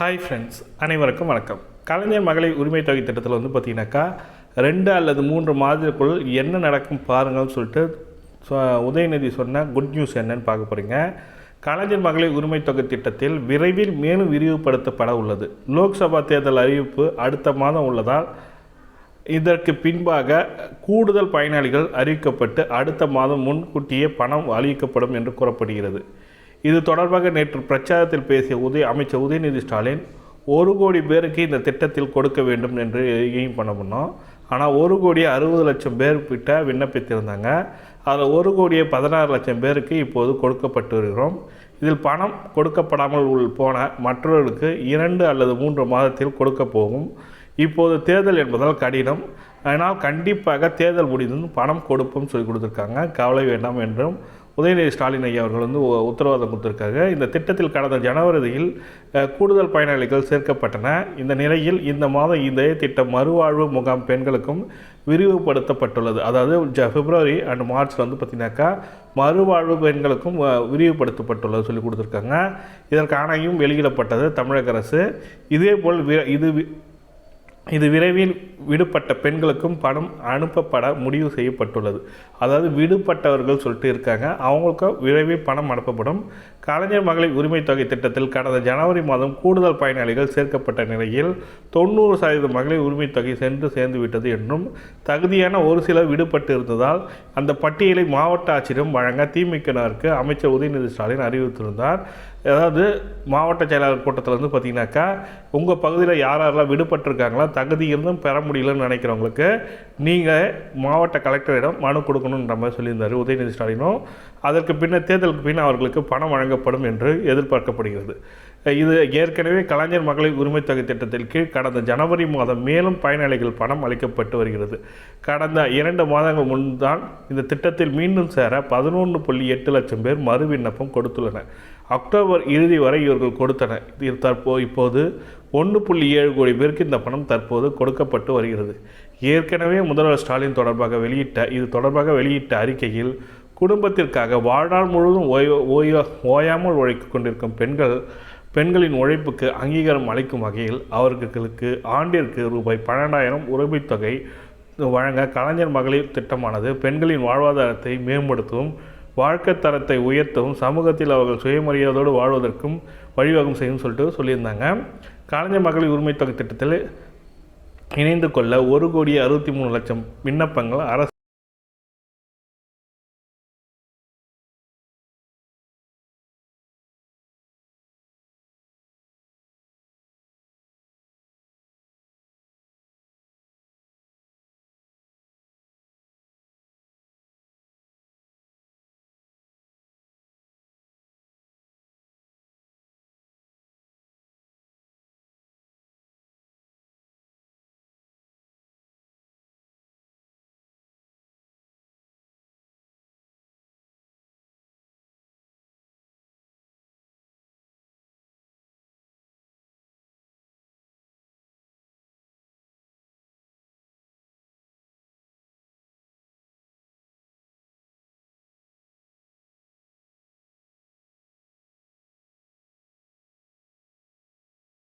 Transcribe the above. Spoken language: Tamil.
ஹாய் ஃப்ரெண்ட்ஸ் அனைவருக்கும் வணக்கம். கலைஞர் மகளிர் உரிமை தொகை திட்டத்தில் வந்து பார்த்தீங்கன்னாக்கா ரெண்டு அல்லது மூன்று மாதத்துக்குள் என்ன நடக்கும் பாருங்கள்னு சொல்லிட்டு உதயநிதி சொன்ன குட் நியூஸ் என்னன்னு பார்க்க போகிறீங்க கலைஞர் மகளிர் உரிமை தொகை திட்டத்தில் விரைவில் மேலும் விரிவுபடுத்தப்பட உள்ளது. லோக்சபா தேர்தல் அறிவிப்பு அடுத்த மாதம் உள்ளதால் இதற்கு பின்பாக கூடுதல் பயனாளிகள் அறிவிக்கப்பட்டு அடுத்த மாதம் முன்கூட்டியே பணம் அளிக்கப்படும் என்று கூறப்படுகிறது. இது தொடர்பாக நேற்று பிரச்சாரத்தில் பேசிய உதய அமைச்சர் உதயநிதி ஸ்டாலின் ஒரு கோடி பேருக்கு இந்த திட்டத்தில் கொடுக்க வேண்டும் என்று எய்ம் பண்ண பண்ணோம் ஆனால் ஒரு கோடி அறுபது லட்சம் பேர் கிட்ட விண்ணப்பித்திருந்தாங்க. அதில் ஒரு கோடியே பதினாறு லட்சம் பேருக்கு இப்போது கொடுக்கப்பட்டு வருகிறோம் இதில் பணம் கொடுக்கப்படாமல் உள் போன மற்றவர்களுக்கு இரண்டு அல்லது மூன்று மாதத்தில் கொடுக்க போகும். இப்போது தேர்தல் என்பதால் கடினம். ஆனால் கண்டிப்பாக தேர்தல் முடிந்தும் பணம் கொடுப்போம் சொல்லி கொடுத்துருக்காங்க. கவலை வேண்டாம் என்றும் உதயநிதி ஸ்டாலின் ஐயா அவர்கள் வந்து உத்தரவாதம் கொடுத்துருக்காங்க. இந்த திட்டத்தில் கடந்த ஜனவரியில் கூடுதல் பயனாளிகள் சேர்க்கப்பட்டன. இந்த நிலையில் இந்த மாதம் இந்த திட்டம் மறுவாழ்வு முகாம் பெண்களுக்கும் விரிவுபடுத்தப்பட்டுள்ளது. அதாவது ஜ பிப்ரவரி அண்ட் மார்ச்சில் வந்து பார்த்தீங்கன்னாக்கா மறுவாழ்வு பெண்களுக்கும் விரிவுபடுத்தப்பட்டுள்ளது சொல்லி கொடுத்துருக்காங்க. இதற்கு வெளியிடப்பட்டது தமிழக அரசு. இதேபோல் வி- இது இது விரைவில் விடுபட்ட பெண்களுக்கும் பணம் அனுப்பப்பட முடிவு செய்யப்பட்டுள்ளது. அதாவது விடுபட்டவர்கள் சொல்லிட்டு இருக்காங்க. அவங்களுக்கும் விரைவில் பணம் அனுப்பப்படும். கலைஞர் மகளிர் உரிமை தொகை திட்டத்தில் கடந்த ஜனவரி மாதம் கூடுதல் பயனாளிகள் சேர்க்கப்பட்ட நிலையில் தொண்ணூறு சதவீத மகளிர் உரிமை தொகை சென்று சேர்ந்து விட்டது என்றும் தகுதியான ஒரு சிலர் விடுபட்டு இருந்ததால் அந்த பட்டியலை மாவட்ட ஆட்சியரிடம் வழங்க திமுகவினருக்கு அமைச்சர் உதயநிதி ஸ்டாலின் அறிவித்திருந்தார் அதாவது மாவட்ட செயலாளர் கூட்டத்தில் வந்து பார்த்தீங்கன்னாக்கா உங்கள் பகுதியில் யார் யாரெல்லாம் விடுபட்டிருக்காங்களோ தகுதி இருந்தும் பெற முடியலன்னு நினைக்கிறவங்களுக்கு நீங்கள் மாவட்ட கலெக்டரிடம் மனு கொடுக்கணுன்ற மாதிரி சொல்லியிருந்தார் உதயநிதி ஸ்டாலினும். அதற்கு பின்னர் தேர்தலுக்கு பின் அவர்களுக்கு பணம் வழங்கப்படும் என்று எதிர்பார்க்கப்படுகிறது. இது ஏற்கனவே கலைஞர் மகளிர் உரிமை தொகை திட்டத்தின் கீழ் கடந்த ஜனவரி மாதம் மேலும் பயனாளிகள் பணம் அளிக்கப்பட்டு வருகிறது. கடந்த இரண்டு மாதங்கள் முன்தான் இந்த திட்டத்தில் மீண்டும் சேர பதினொன்று புள்ளி எட்டு லட்சம் பேர் மறு விண்ணப்பம் கொடுத்துள்ளனர். அக்டோபர் இறுதி வரை இவர்கள் கொடுத்தனர். இது தற்போ இப்போது ஒன்று புள்ளி ஏழு கோடி பேருக்கு இந்த பணம் தற்போது கொடுக்கப்பட்டு வருகிறது. ஏற்கனவே முதல்வர் ஸ்டாலின் தொடர்பாக வெளியிட்ட இது தொடர்பாக வெளியிட்ட அறிக்கையில் குடும்பத்திற்காக வாழ்நாள் முழுவதும் ஓய்வு ஓய்வு ஓயாமல் உழைத்துக் கொண்டிருக்கும் பெண்கள் பெண்களின் உழைப்புக்கு அங்கீகாரம் அளிக்கும் வகையில் அவர்களுக்கு ஆண்டிற்கு ரூபாய் பன்னெண்டாயிரம் உரிமைத் தொகை வழங்க கலைஞர் மகளிர் திட்டமானது பெண்களின் வாழ்வாதாரத்தை மேம்படுத்தவும் வாழ்க்கை தரத்தை உயர்த்தவும் சமூகத்தில் அவர்கள் சுயமரியாதையோடு வாழ்வதற்கும் வழிவகம் செய்யும் சொல்லிட்டு சொல்லியிருந்தாங்க. கலைஞர் மகளிர் உரிமை தொகை திட்டத்தில் இணைந்து கொள்ள ஒரு கோடி அறுபத்தி மூணு லட்சம் விண்ணப்பங்கள் அரசு